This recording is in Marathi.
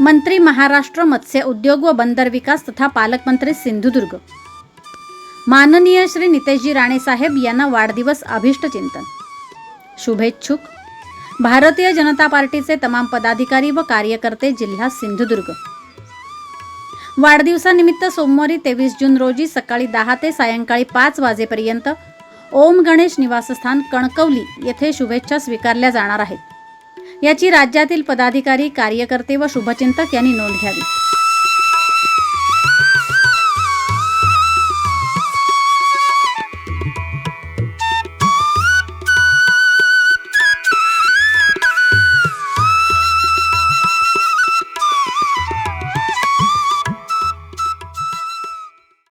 मंत्री महाराष्ट्र मत्स्य उद्योग व बंदर विकास तथा पालकमंत्री सिंधुदुर्ग. माननीय श्री नितेशजी राणेसाहेब यांना वाढदिवस अभिष्ट चिंतन. शुभेच्छुक. भारतीय जनता पार्टीचे तमाम पदाधिकारी व कार्यकर्ते जिल्हा सिंधुदुर्ग. वाढदिवसानिमित्त सोमवारी तेवीस जून रोजी सकाळी दहा ते सायंकाळी पाच वाजेपर्यंत ओम गणेश निवासस्थान कणकवली येथे शुभेच्छा स्वीकारल्या जाणार आहेत. याची राज्यातील पदाधिकारी कार्यकर्ते व शुभचिंतक यांनी नोंद घ्यावी.